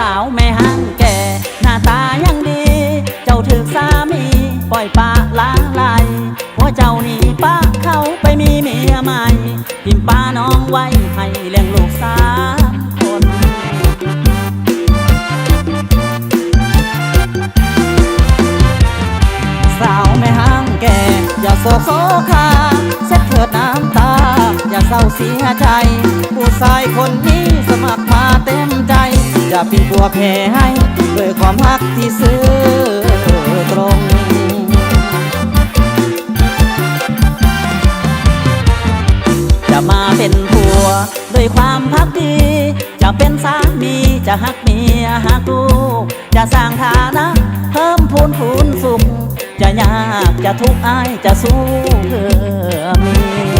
สาวแม่ห้างแก่ หน้าตายังดี เจ้าถึกสามี ปล่อยปละละลายหัวเจ้านี่ป้าเขาไปมีเมียใหม่ทิมป้าน้องไว้ให้เลี้ยงลูกสามคนสาวแม่ห้างแก่ อย่าโศกโศคาเซ็ตเถิดน้ำตา อย่าเศร้าเสียใจ ผู้ชายคนนี้สมัครมาเต็ม จอย่าเป็นตัวแพ้ให้ด้วยความรักที่ซื่อตรงจะมาเป็นผัวด้วยความพักดี จะเป็นสามีจะหักเมียหักลูกจะสร้างฐานะ เพิ่มพูนพูนสุขจะยากจะทุกข์อายจะสู้เพื่อเมีย